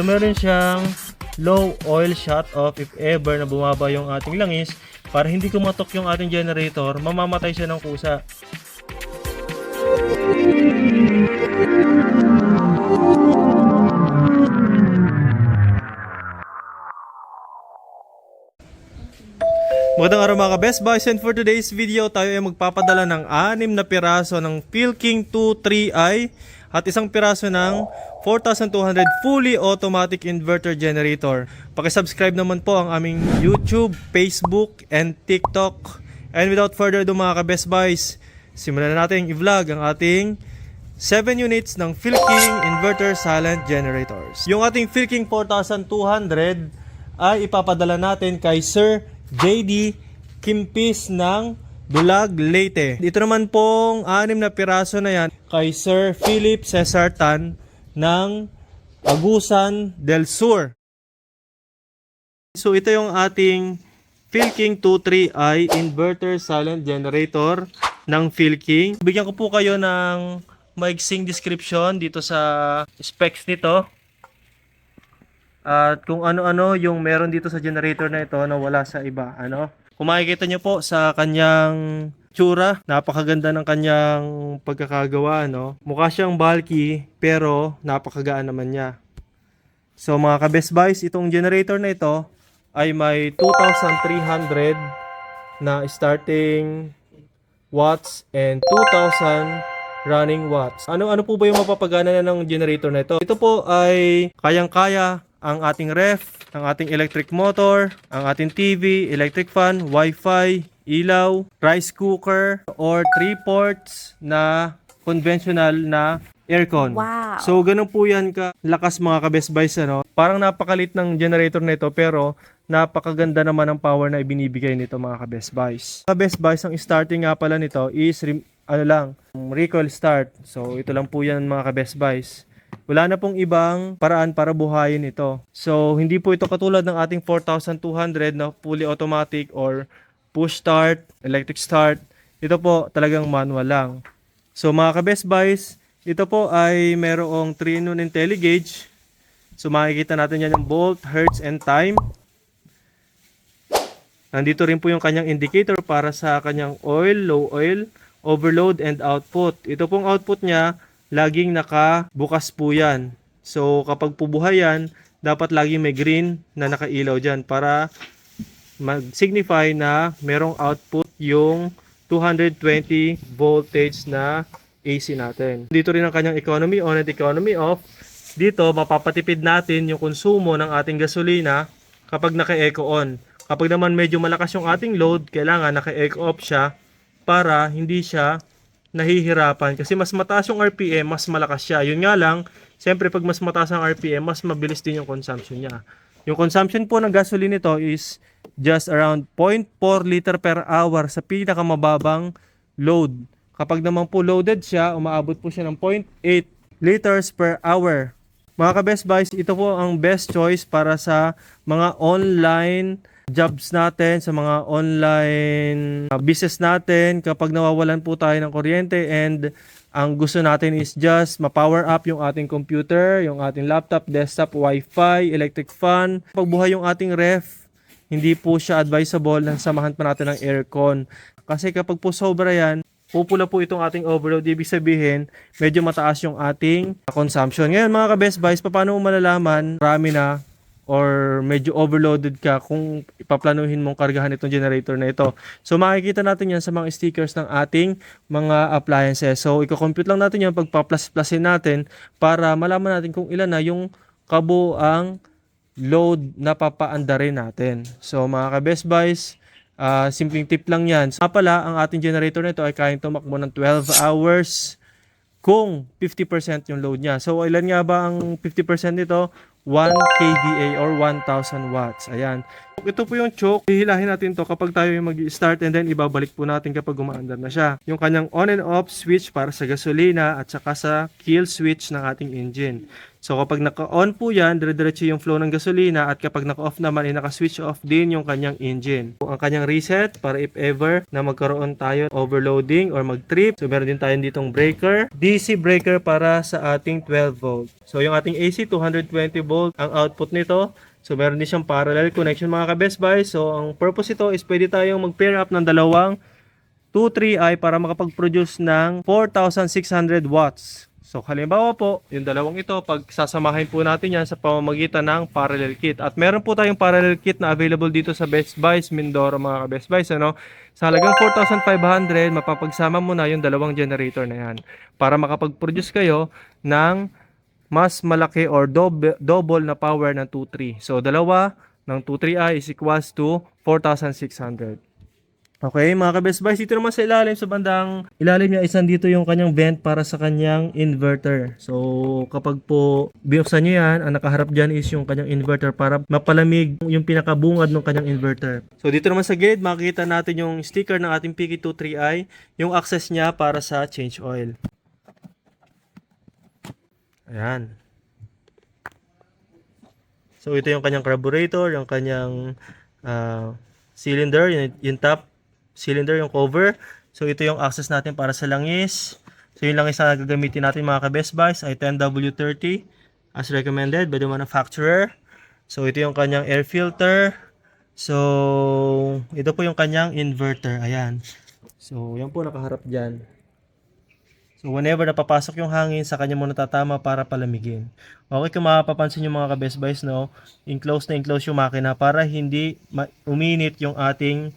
So meron siyang low oil shut off if ever na bumaba yung ating langis para hindi kumatok yung ating generator, mamamatay siya ng kusa. Magandang araw mga ka-Best Buys and for today's video tayo ay magpapadala ng anim na piraso ng Philking 23i at isang piraso ng 4,200 fully automatic inverter generator. Pakisubscribe naman po ang aming YouTube, Facebook, and TikTok. And without further ado mga ka-Best Buys, simulan na natin i-vlog ang ating 7 units ng Philking Inverter Silent Generators. Yung ating Philking 4200 ay ipapadala natin kay Sir JD Kimpis ng Bulag, Leyte. Dito naman pong anim na piraso na yan kay Sir Philip Cesar Tan ng Agusan del Sur. So ito yung ating Philking 23i inverter silent generator ng Philking. Bigyan ko po kayo ng maiksing description dito sa specs nito. At kung ano-ano yung meron dito sa generator na ito na wala sa iba. Ano? Kung makikita nyo po sa kanyang tsura, napakaganda ng kanyang pagkakagawa. No? Mukha siyang bulky pero napakagaan naman niya. So mga ka-best buys, itong generator na ito ay may 2,300 na starting watts and 2,000 running watts. Ano ano po ba yung mapapagana na ng generator na ito? Ito po ay kayang-kaya ang ating ref, ang ating electric motor, ang ating TV, electric fan, wifi, ilaw, rice cooker, or 3 ports na conventional na aircon. Wow. So, ganun po yan ka lakas mga ka-best buys, ano? Parang napakalit ng generator nito pero napakaganda naman ang power na ibinibigay nito mga ka-best buys. Ka-best buys, ang starting nga pala nito is ano lang, recoil start. So, ito lang po yan mga ka-best buys. Wala na pong ibang paraan para buhayin ito. So, hindi po ito katulad ng ating 4200 na fully automatic or push start, electric start. Ito po talagang manual lang. So, mga ka-best buys, ito po ay merong 3-in-1 IntelliGauge. So, makikita natin yan yung volt, hertz, and time. Nandito rin po yung kanyang indicator para sa kanyang oil, low oil, overload, and output. Ito pong output niya, laging nakabukas po yan. So, kapag pubuhay yan, dapat laging may green na nakailaw dyan para mag-signify na merong output yung 220 voltage na AC natin. Dito rin ang kanyang economy on at economy off. Dito, mapapatipid natin yung konsumo ng ating gasolina kapag naka-eco on. Kapag naman medyo malakas yung ating load, kailangan naka-eco off siya para hindi siya nahihirapan kasi mas mataas yung RPM, mas malakas siya. Yun nga lang, siyempre pag mas mataas ang RPM, mas mabilis din yung consumption niya. Yung consumption po ng gasoline nito is just around 0.4 liter per hour sa pinakamababang load. Kapag naman po loaded siya, umaabot po siya ng 0.8 liters per hour. Mga ka-best buys, ito po ang best choice para sa mga online jobs natin, sa mga online uh, business natin kapag nawawalan po tayo ng kuryente and ang gusto natin is just ma-power up yung ating computer, yung ating laptop, desktop, wifi, electric fan. Pagbuhay yung ating ref, hindi po siya advisable na samahan pa natin ng aircon. Kasi kapag po sobra yan, pupula po itong ating overload. Ibig sabihin, medyo mataas yung ating consumption. Ngayon mga ka-best buys, paano mo malalaman marami na or medyo overloaded ka kung ipaplanuhin mong kargahan itong generator na ito. So makikita natin yan sa mga stickers ng ating mga appliances. So i-compute lang natin yan pagpa-plus-plusin natin para malaman natin kung ilan na yung kabuang load na papaandarin natin. So mga ka-best buys, ah, simpleng tip lang yan. So, pala, ang ating generator nito ay kayang tumakbo ng 12 hours kung 50% yung load niya. So, ilan nga ba ang 50% nito? 1 kVA or 1,000 watts. Ayan. Ito po yung choke. Hihilahin natin to kapag tayo yung mag-start and then ibabalik po natin kapag umaandar na siya. Yung kanyang on and off switch para sa gasolina at saka sa kill switch ng ating engine. So kapag naka-on po yan, dire-diretso yung flow ng gasolina at kapag naka-off naman, ay naka-switch off din yung kanyang engine. Ang kanyang reset para if ever na magkaroon tayo overloading or mag-trip. So meron din tayo ditong breaker. DC breaker para sa ating 12 volt. So yung ating AC 220 volt volt ang output nito. So meron din siyang parallel connection mga ka-Best Buy. So ang purpose ito is pwede tayong mag-pair up ng dalawang 2-3i para makapag-produce ng 4,600 watts. So halimbawa po, yung dalawang ito, pag sasamahin po natin yan sa pamamagitan ng parallel kit. At meron po tayong parallel kit na available dito sa Best Buys, Mindoro mga ka-Best Buys. Ano? Sa halagang 4,500, mapapagsama mo na yung dalawang generator na yan para makapag-produce kayo ng mas malaki or dob- double na power ng 2.3. So dalawa ng 2.3i is equals to 4,600. Okay, mga ka-best buys, dito naman sa ilalim, sa bandang ilalim niya, isan dito yung kanyang vent para sa kanyang inverter. So, kapag po binuksan niyo yan, ang nakaharap dyan is yung kanyang inverter para mapalamig yung pinakabungad ng kanyang inverter. So, dito naman sa gate, makikita natin yung sticker ng ating PK23i, yung access niya para sa change oil. Ayan. So, ito yung kanyang carburetor, yung kanyang ah, cylinder, yung, yung top cylinder, yung cover. So, ito yung access natin para sa langis. So, yung langis na gagamitin natin mga ka-best buys ay 10W30 as recommended by the manufacturer. So, ito yung kanyang air filter. So, ito po yung kanyang inverter. Ayan. So, yan po nakaharap dyan. So, whenever napapasok yung hangin, sa kanya mo natatama para palamigin. Okay, kung mapapansin yung mga ka-best buys, no, enclose na enclose yung makina para hindi uminit yung ating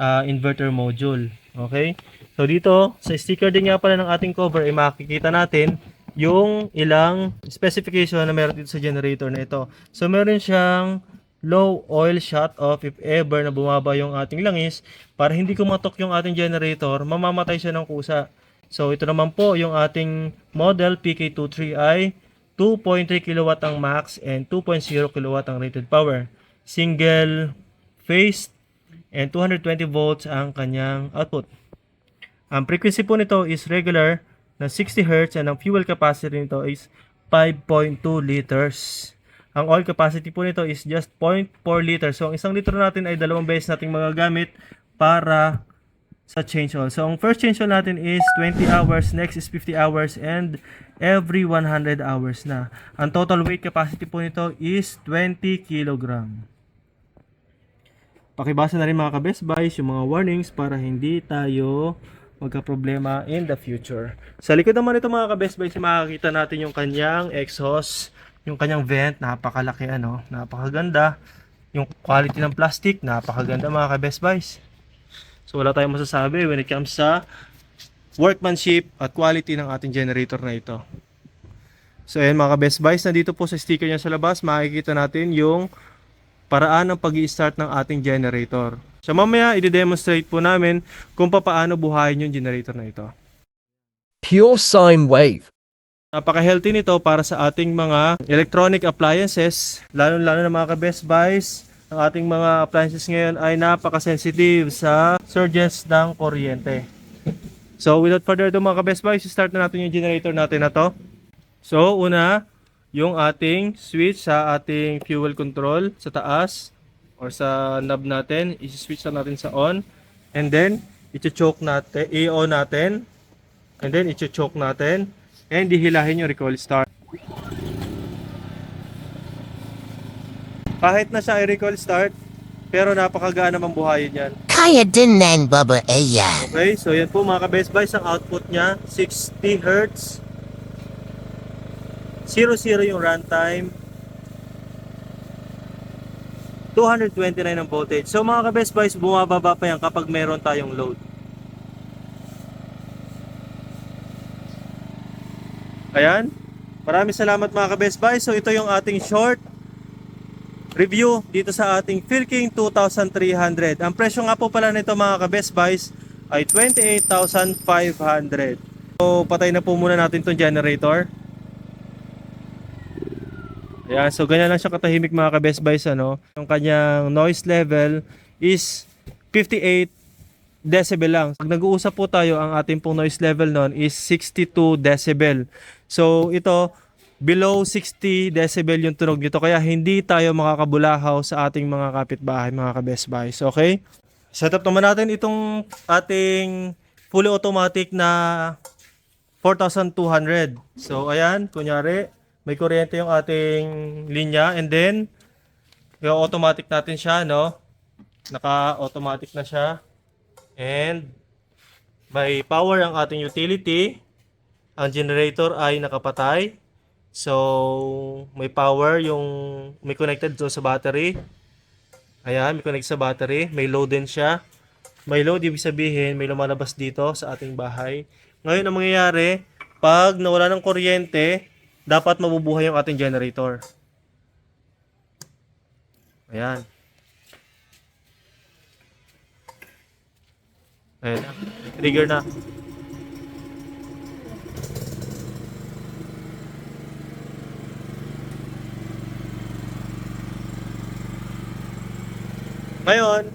ah, inverter module. Okay? So, dito, sa sticker din nga pala ng ating cover, ay makikita natin yung ilang specification na meron dito sa generator na ito. So, meron siyang low oil shut off if ever na bumaba yung ating langis para hindi kumatok yung ating generator, mamamatay siya ng kusa. So ito naman po yung ating model PK23i 2.3 kW ang max and 2.0 kW ang rated power. Single phase and 220 volts ang kanyang output. Ang frequency po nito is regular na 60 Hz and ang fuel capacity nito is 5.2 liters. Ang oil capacity po nito is just 0.4 liters. So ang isang litro natin ay dalawang beses nating magagamit para sa change oil. So ang first change oil natin is 20 hours, next is 50 hours and every 100 hours na. Ang total weight capacity po nito is 20 kilogram. Pakibasa na rin mga ka-best buys yung mga warnings para hindi tayo magka-problema in the future. Sa likod naman ito mga ka-best buys, makikita natin yung kanyang exhaust, yung kanyang vent, napakalaki ano, napakaganda. Yung quality ng plastic, napakaganda mga ka-best buys. So wala tayong masasabi when it comes sa workmanship at quality ng ating generator na ito. So ayan mga ka-best buys, nandito po sa sticker niya sa labas, makikita natin yung paraan ng pag start ng ating generator. So mamaya, i-demonstrate po namin kung paano buhayin yung generator na ito. Pure sine wave. Napaka-healthy nito para sa ating mga electronic appliances, lalo-lalo na mga ka-best buys. Ang ating mga appliances ngayon ay napaka-sensitive sa surges ng kuryente. So without further ado mga ka-best buys, start na natin yung generator natin na to. So una, yung ating switch sa ating fuel control sa taas or sa knob natin, i-switch na natin sa on. And then, i-choke natin, i-on natin. And then, i-choke natin. And dihilahin yung recoil start. Kahit na siya i-recoil start, pero napakagaan naman buhayin yan. Kaya din nan Baba Ayan. Okay, so yan po mga ka-best buys, ang output niya, 60 Hz. 0-0 yung runtime. 229 ang voltage. So mga ka-best buys, bumababa pa yan kapag meron tayong load. Ayan. Maraming salamat mga ka-best buys. So ito yung ating short review dito sa ating Philking 2300. Ang presyo nga po pala nito mga ka-best buys ay 28,500. So patay na po muna natin tong generator. Ayan, so ganyan lang siya katahimik mga ka-best buys ano. Yung kanyang noise level is 58 decibel lang. Pag nag-uusap po tayo, ang ating pong noise level nun is 62 decibel. So ito, below 60 decibel yung tunog nito kaya hindi tayo makakabulahaw sa ating mga kapitbahay, mga ka-best buys. Okay? Setup naman natin itong ating fully automatic na 4,200. So ayan, kunyari, may kuryente yung ating linya and then automatic natin siya, no? Naka-automatic na siya. And may power ang ating utility. Ang generator ay nakapatay. So, may power yung may connected doon sa battery. Ayan, may connect sa battery. May load din siya. May load, ibig sabihin, may lumalabas dito sa ating bahay. Ngayon, ang mangyayari, pag nawala ng kuryente, dapat mabubuhay yung ating generator. Ayan. Ayan na. Trigger na. Ngayon,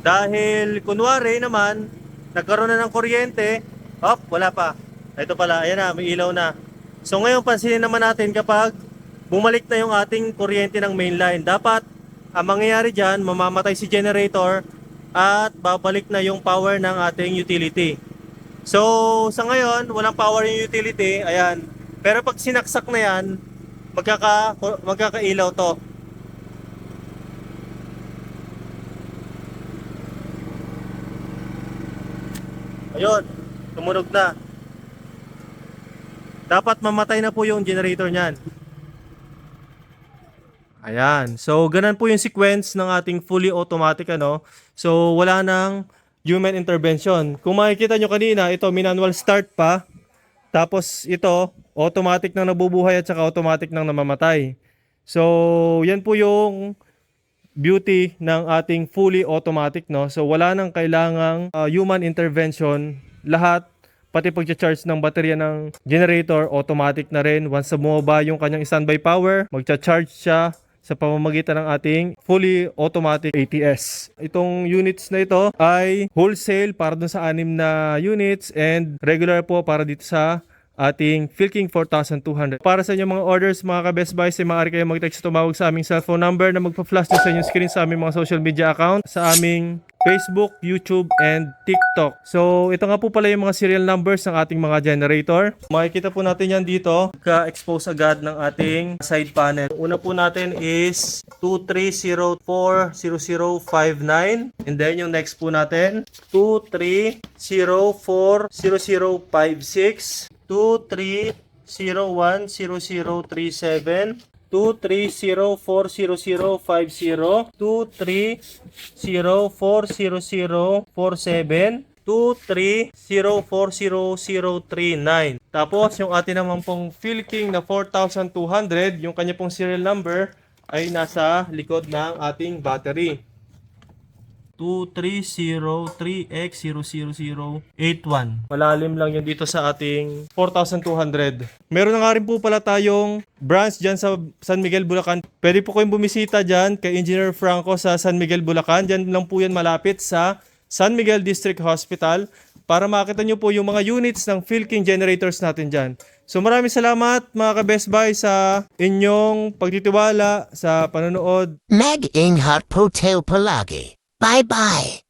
dahil kunwari naman, nagkaroon na ng kuryente, op, wala pa. Ito pala, ayan na, may ilaw na. So ngayon, pansinin naman natin kapag bumalik na yung ating kuryente ng main line. Dapat, ang mangyayari dyan, mamamatay si generator at babalik na yung power ng ating utility. So, sa ngayon, walang power yung utility, ayan. Pero pag sinaksak na yan, magkaka, magkakailaw to. Ayun, tumunog na. Dapat mamatay na po yung generator niyan. Ayan. So, ganun po yung sequence ng ating fully automatic ano. So, wala nang human intervention. Kung makikita nyo kanina, ito manual start pa. Tapos ito, automatic nang nabubuhay at saka automatic nang namamatay. So, yan po yung beauty ng ating fully automatic no. So wala nang kailangang uh, human intervention. Lahat pati pag-charge ng baterya ng generator automatic na rin. Once na bumaba yung kanyang standby power, magcha-charge siya sa pamamagitan ng ating fully automatic ATS. Itong units na ito ay wholesale para dun sa anim na units and regular po para dito sa ating Philking 4200. Para sa inyong mga orders, mga ka-Best Buy, ay maaari kayo mag-text tumawag sa aming cellphone number na magpa-flash sa inyong screen sa aming mga social media account, sa aming Facebook, YouTube, and TikTok. So, ito nga po pala yung mga serial numbers ng ating mga generator. Makikita po natin yan dito. Ka-expose agad ng ating side panel. Una po natin is 23040059. And then yung next po natin, 23040056. 23010037 230400050 230400047 230400039 Tapos yung atin naman pong Philking na 4200 yung kanya pong serial number ay nasa likod ng ating battery 2303X00081. Malalim lang yun dito sa ating 4,200. Meron na nga rin po pala tayong branch dyan sa San Miguel, Bulacan. Pwede po kayong bumisita dyan kay Engineer Franco sa San Miguel, Bulacan. Dyan lang po yan malapit sa San Miguel District Hospital para makita nyo po yung mga units ng Philking generators natin dyan. So maraming salamat mga ka-Best Buy sa inyong pagtitiwala sa panonood Meg ingat po tayo palagi. Bye-bye.